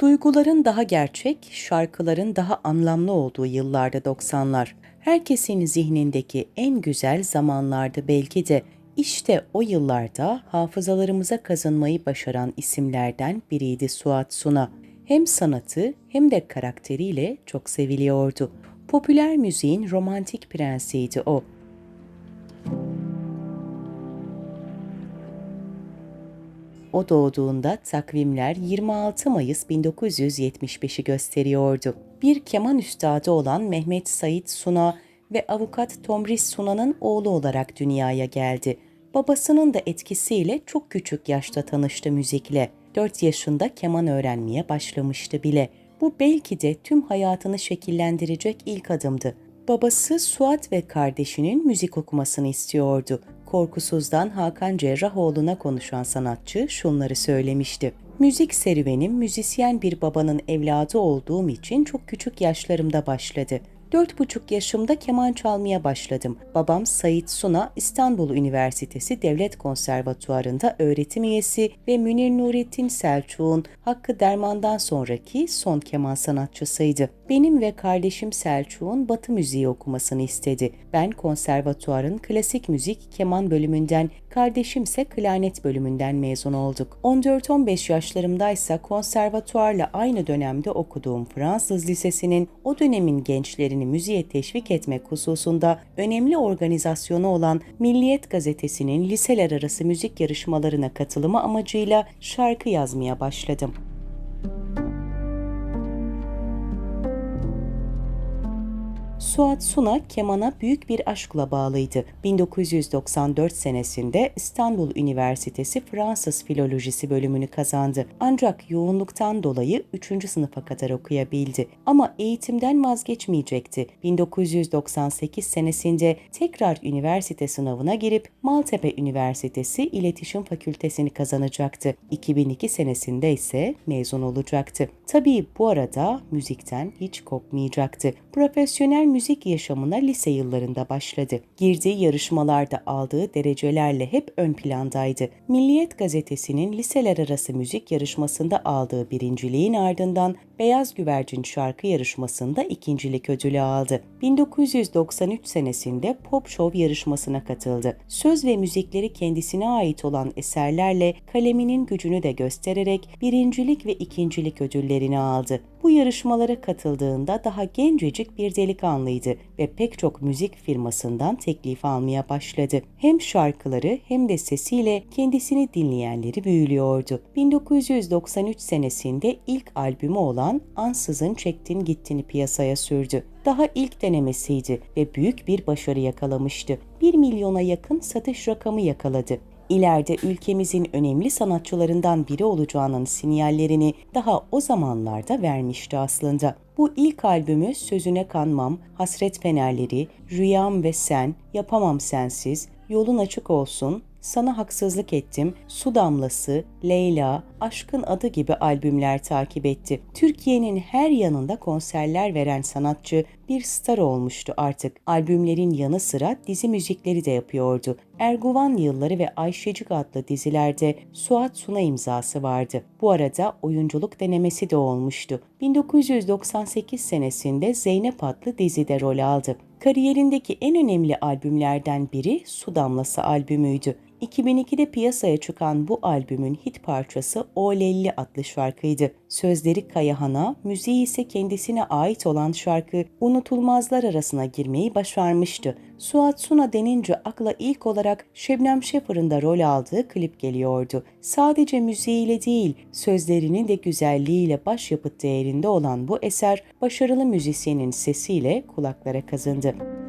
Duyguların daha gerçek, şarkıların daha anlamlı olduğu yıllarda 90'lar. Herkesin zihnindeki en güzel zamanlardı belki de. İşte o yıllarda hafızalarımıza kazınmayı başaran isimlerden biriydi Suat Suna. Hem sanatı hem de karakteriyle çok seviliyordu. Popüler müziğin romantik prensiydi o. O doğduğunda takvimler 26 Mayıs 1975'i gösteriyordu. Bir keman üstadı olan Mehmet Sait Suna ve avukat Tomris Suna'nın oğlu olarak dünyaya geldi. Babasının da etkisiyle çok küçük yaşta tanıştı müzikle. 4 yaşında keman öğrenmeye başlamıştı bile. Bu belki de tüm hayatını şekillendirecek ilk adımdı. Babası Suat ve kardeşinin müzik okumasını istiyordu. Korkusuz'dan Hakan Cerrahoğlu'na konuşan sanatçı şunları söylemişti. Müzik serüvenim müzisyen bir babanın evladı olduğum için çok küçük yaşlarımda başladı. Dört buçuk yaşımda keman çalmaya başladım. Babam Sait Suna İstanbul Üniversitesi Devlet Konservatuarı'nda öğretim üyesi ve Münir Nurettin Selçuk'un Hakkı Derman'dan sonraki son keman sanatçısıydı. Benim ve kardeşim Selçuk'un Batı müziği okumasını istedi. Ben konservatuarın klasik müzik keman bölümünden, kardeşimse klarnet bölümünden mezun olduk. 14-15 yaşlarımdaysa konservatuarla aynı dönemde okuduğum Fransız Lisesi'nin o dönemin gençlerini müziğe teşvik etmek hususunda önemli organizasyonu olan Milliyet Gazetesi'nin liseler arası müzik yarışmalarına katılımı amacıyla şarkı yazmaya başladım. Suat Suna kemana büyük bir aşkla bağlıydı. 1994 senesinde İstanbul Üniversitesi Fransız Filolojisi bölümünü kazandı. Ancak yoğunluktan dolayı 3. sınıfa kadar okuyabildi. Ama eğitimden vazgeçmeyecekti. 1998 senesinde tekrar üniversite sınavına girip Maltepe Üniversitesi İletişim Fakültesini kazanacaktı. 2002 senesinde ise mezun olacaktı. Tabii bu arada müzikten hiç kopmayacaktı. Profesyonel müzik yaşamına lise yıllarında başladı. Girdiği yarışmalarda aldığı derecelerle hep ön plandaydı. Milliyet gazetesinin liseler arası müzik yarışmasında aldığı birinciliğin ardından Beyaz Güvercin şarkı yarışmasında ikincilik ödülü aldı. 1993 senesinde Pop Show yarışmasına katıldı. Söz ve müzikleri kendisine ait olan eserlerle kaleminin gücünü de göstererek birincilik ve ikincilik ödüllerini aldı. Bu yarışmalara katıldığında daha gencecik bir delikanlıydı ve pek çok müzik firmasından teklif almaya başladı. Hem şarkıları hem de sesiyle kendisini dinleyenleri büyülüyordu. 1993 senesinde ilk albümü olan Ansızın Çektin Gittin'i piyasaya sürdü. Daha ilk denemesiydi ve büyük bir başarı yakalamıştı. 1 milyona yakın satış rakamı yakaladı ileride ülkemizin önemli sanatçılarından biri olacağının sinyallerini daha o zamanlarda vermişti aslında. Bu ilk albümü Sözüne Kanmam, Hasret Fenerleri, Rüyam ve Sen, Yapamam Sensiz, Yolun Açık Olsun, sana Haksızlık Ettim, Su Damlası, Leyla, Aşkın Adı gibi albümler takip etti. Türkiye'nin her yanında konserler veren sanatçı bir star olmuştu artık. Albümlerin yanı sıra dizi müzikleri de yapıyordu. Erguvan Yılları ve Ayşecik adlı dizilerde Suat Suna imzası vardı. Bu arada oyunculuk denemesi de olmuştu. 1998 senesinde Zeynep adlı dizide rol aldı. Kariyerindeki en önemli albümlerden biri Su Damlası albümüydü. 2002'de piyasaya çıkan bu albümün hit parçası Olelli adlı şarkıydı. Sözleri Kayahan'a, müziği ise kendisine ait olan şarkı unutulmazlar arasına girmeyi başarmıştı. Suat Suna denince akla ilk olarak Şebnem Şefır'ın da rol aldığı klip geliyordu. Sadece müziğiyle değil, sözlerinin de güzelliğiyle başyapıt değerinde olan bu eser başarılı müzisyenin sesiyle kulaklara kazındı.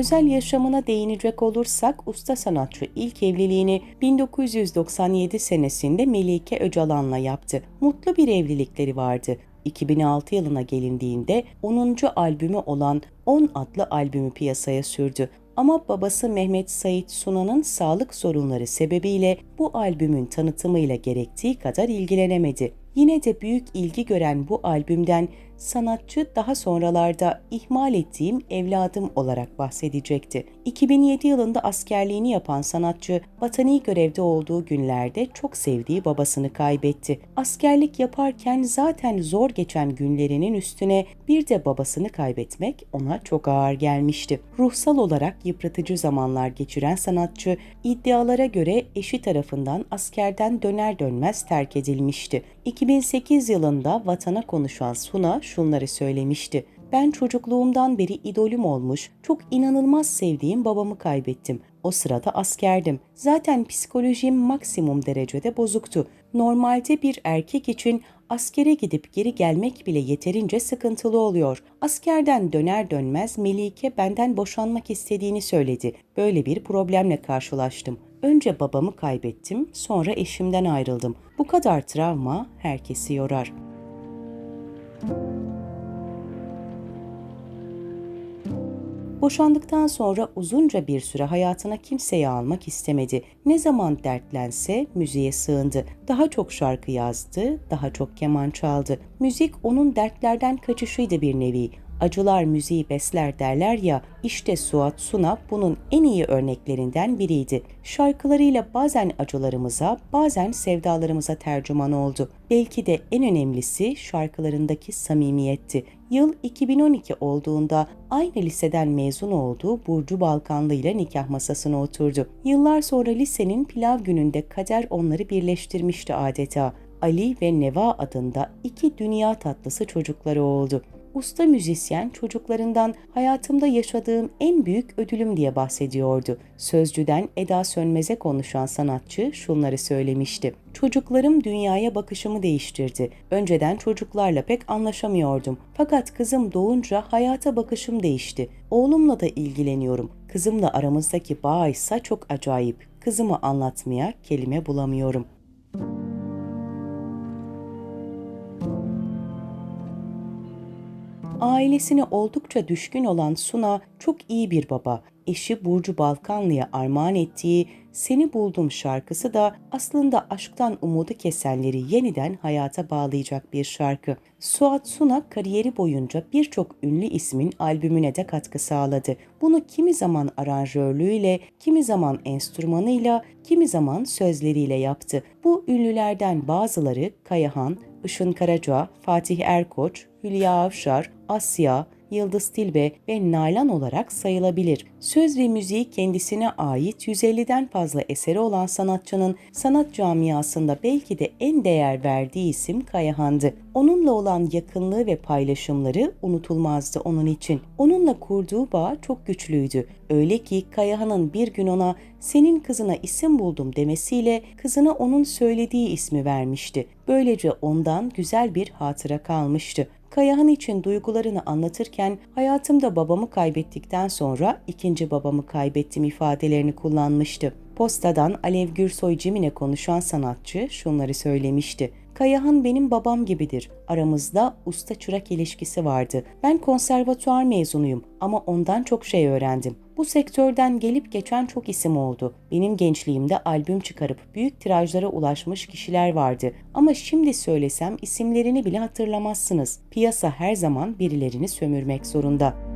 Özel yaşamına değinecek olursak usta sanatçı ilk evliliğini 1997 senesinde Melike Öcalan'la yaptı. Mutlu bir evlilikleri vardı. 2006 yılına gelindiğinde 10. albümü olan 10 adlı albümü piyasaya sürdü. Ama babası Mehmet Sait Sunan'ın sağlık sorunları sebebiyle bu albümün tanıtımıyla gerektiği kadar ilgilenemedi. Yine de büyük ilgi gören bu albümden sanatçı daha sonralarda ihmal ettiğim evladım olarak bahsedecekti. 2007 yılında askerliğini yapan sanatçı vatani görevde olduğu günlerde çok sevdiği babasını kaybetti. Askerlik yaparken zaten zor geçen günlerinin üstüne bir de babasını kaybetmek ona çok ağır gelmişti. Ruhsal olarak yıpratıcı zamanlar geçiren sanatçı iddialara göre eşi tarafından askerden döner dönmez terk edilmişti. 2008 yılında vatana konuşan Suna şunları söylemişti. Ben çocukluğumdan beri idolüm olmuş, çok inanılmaz sevdiğim babamı kaybettim. O sırada askerdim. Zaten psikolojim maksimum derecede bozuktu. Normalde bir erkek için askere gidip geri gelmek bile yeterince sıkıntılı oluyor. Askerden döner dönmez Melike benden boşanmak istediğini söyledi. Böyle bir problemle karşılaştım. Önce babamı kaybettim, sonra eşimden ayrıldım. Bu kadar travma herkesi yorar. Boşandıktan sonra uzunca bir süre hayatına kimseyi almak istemedi. Ne zaman dertlense müziğe sığındı. Daha çok şarkı yazdı, daha çok keman çaldı. Müzik onun dertlerden kaçışıydı bir nevi. Acılar müziği besler derler ya, işte Suat Suna bunun en iyi örneklerinden biriydi. Şarkılarıyla bazen acılarımıza, bazen sevdalarımıza tercüman oldu. Belki de en önemlisi şarkılarındaki samimiyetti. Yıl 2012 olduğunda aynı liseden mezun olduğu Burcu Balkanlı ile nikah masasına oturdu. Yıllar sonra lisenin pilav gününde kader onları birleştirmişti adeta. Ali ve Neva adında iki dünya tatlısı çocukları oldu usta müzisyen çocuklarından hayatımda yaşadığım en büyük ödülüm diye bahsediyordu. Sözcüden Eda Sönmez'e konuşan sanatçı şunları söylemişti. Çocuklarım dünyaya bakışımı değiştirdi. Önceden çocuklarla pek anlaşamıyordum. Fakat kızım doğunca hayata bakışım değişti. Oğlumla da ilgileniyorum. Kızımla aramızdaki bağ ise çok acayip. Kızımı anlatmaya kelime bulamıyorum. Ailesine oldukça düşkün olan Suna çok iyi bir baba. Eşi Burcu Balkanlı'ya armağan ettiği Seni Buldum şarkısı da aslında aşktan umudu kesenleri yeniden hayata bağlayacak bir şarkı. Suat Suna kariyeri boyunca birçok ünlü ismin albümüne de katkı sağladı. Bunu kimi zaman aranjörlüğüyle, kimi zaman enstrümanıyla, kimi zaman sözleriyle yaptı. Bu ünlülerden bazıları Kayahan, Işın Karaca, Fatih Erkoç, Hülya Avşar, Asya, Yıldız Tilbe ve Nalan olarak sayılabilir. Söz ve müziği kendisine ait 150'den fazla eseri olan sanatçının sanat camiasında belki de en değer verdiği isim Kayahan'dı. Onunla olan yakınlığı ve paylaşımları unutulmazdı onun için. Onunla kurduğu bağ çok güçlüydü. Öyle ki Kayahan'ın bir gün ona senin kızına isim buldum demesiyle kızına onun söylediği ismi vermişti. Böylece ondan güzel bir hatıra kalmıştı. Kayahan için duygularını anlatırken hayatımda babamı kaybettikten sonra ikinci babamı kaybettim ifadelerini kullanmıştı. Postadan Alev Gürsoy Cimine konuşan sanatçı şunları söylemişti. Kayahan benim babam gibidir. Aramızda usta çırak ilişkisi vardı. Ben konservatuar mezunuyum ama ondan çok şey öğrendim. Bu sektörden gelip geçen çok isim oldu. Benim gençliğimde albüm çıkarıp büyük tirajlara ulaşmış kişiler vardı. Ama şimdi söylesem isimlerini bile hatırlamazsınız. Piyasa her zaman birilerini sömürmek zorunda.''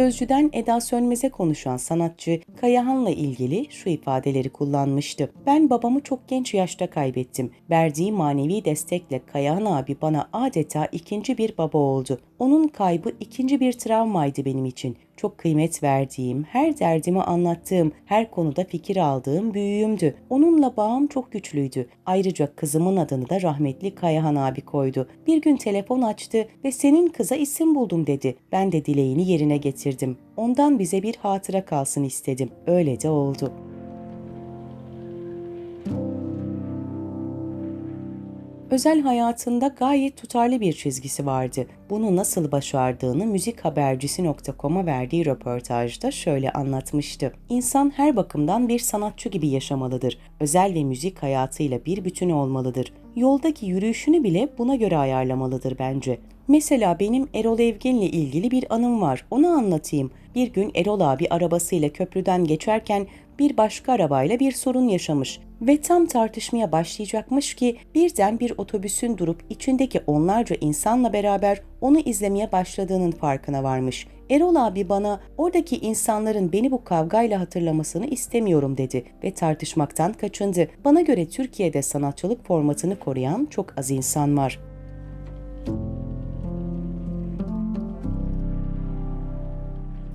Sözcüden Eda Sönmez'e konuşan sanatçı Kayahan'la ilgili şu ifadeleri kullanmıştı. Ben babamı çok genç yaşta kaybettim. Verdiği manevi destekle Kayahan abi bana adeta ikinci bir baba oldu. Onun kaybı ikinci bir travmaydı benim için çok kıymet verdiğim, her derdimi anlattığım, her konuda fikir aldığım büyüğümdü. Onunla bağım çok güçlüydü. Ayrıca kızımın adını da rahmetli Kayahan abi koydu. Bir gün telefon açtı ve senin kıza isim buldum dedi. Ben de dileğini yerine getirdim. Ondan bize bir hatıra kalsın istedim. Öyle de oldu.'' Özel hayatında gayet tutarlı bir çizgisi vardı. Bunu nasıl başardığını müzikhabercisi.com'a verdiği röportajda şöyle anlatmıştı. İnsan her bakımdan bir sanatçı gibi yaşamalıdır. Özel ve müzik hayatıyla bir bütün olmalıdır. Yoldaki yürüyüşünü bile buna göre ayarlamalıdır bence. Mesela benim Erol Evgen'le ilgili bir anım var. Onu anlatayım. Bir gün Erol abi arabasıyla köprüden geçerken bir başka arabayla bir sorun yaşamış ve tam tartışmaya başlayacakmış ki birden bir otobüsün durup içindeki onlarca insanla beraber onu izlemeye başladığının farkına varmış. Erol abi bana oradaki insanların beni bu kavgayla hatırlamasını istemiyorum dedi ve tartışmaktan kaçındı. Bana göre Türkiye'de sanatçılık formatını koruyan çok az insan var.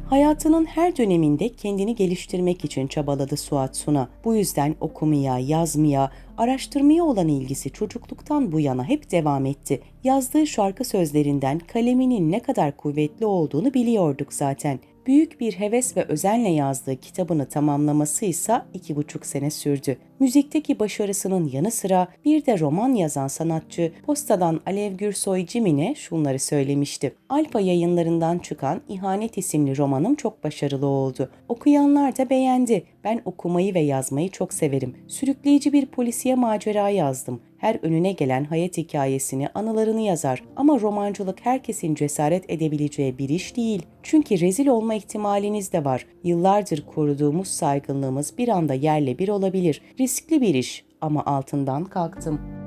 Hayatının her döneminde kendini geliştirmek için çabaladı Suat Suna. Bu yüzden okumaya, yazmaya, araştırmaya olan ilgisi çocukluktan bu yana hep devam etti. Yazdığı şarkı sözlerinden kaleminin ne kadar kuvvetli olduğunu biliyorduk zaten. Büyük bir heves ve özenle yazdığı kitabını tamamlaması ise iki buçuk sene sürdü. Müzikteki başarısının yanı sıra bir de roman yazan sanatçı Posta'dan Alev Gürsoy Cimine şunları söylemişti. Alfa yayınlarından çıkan İhanet isimli romanım çok başarılı oldu. Okuyanlar da beğendi. Ben okumayı ve yazmayı çok severim. Sürükleyici bir polisiye macera yazdım. Her önüne gelen hayat hikayesini, anılarını yazar. Ama romancılık herkesin cesaret edebileceği bir iş değil. Çünkü rezil olma ihtimaliniz de var. Yıllardır koruduğumuz saygınlığımız bir anda yerle bir olabilir. Riskli bir iş ama altından kalktım.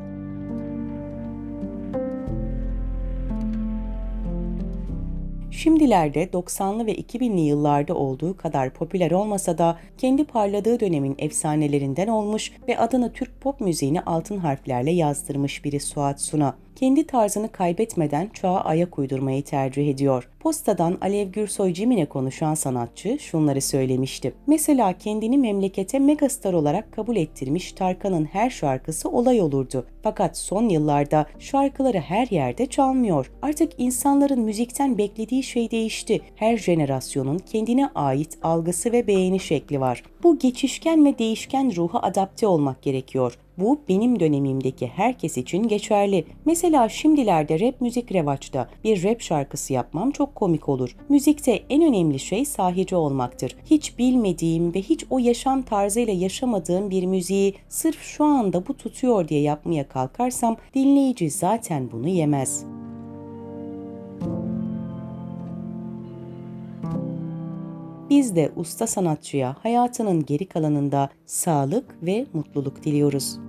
Şimdilerde 90'lı ve 2000'li yıllarda olduğu kadar popüler olmasa da kendi parladığı dönemin efsanelerinden olmuş ve adını Türk pop müziğine altın harflerle yazdırmış biri Suat Suna kendi tarzını kaybetmeden çağa ayak uydurmayı tercih ediyor. Postadan Alev Gürsoy Cimine konuşan sanatçı şunları söylemişti. Mesela kendini memlekete megastar olarak kabul ettirmiş Tarkan'ın her şarkısı olay olurdu. Fakat son yıllarda şarkıları her yerde çalmıyor. Artık insanların müzikten beklediği şey değişti. Her jenerasyonun kendine ait algısı ve beğeni şekli var. Bu geçişken ve değişken ruha adapte olmak gerekiyor. Bu benim dönemimdeki herkes için geçerli. Mesela şimdilerde rap müzik revaçta. Bir rap şarkısı yapmam çok komik olur. Müzikte en önemli şey sahici olmaktır. Hiç bilmediğim ve hiç o yaşam tarzıyla yaşamadığım bir müziği sırf şu anda bu tutuyor diye yapmaya kalkarsam dinleyici zaten bunu yemez. Biz de usta sanatçıya hayatının geri kalanında sağlık ve mutluluk diliyoruz.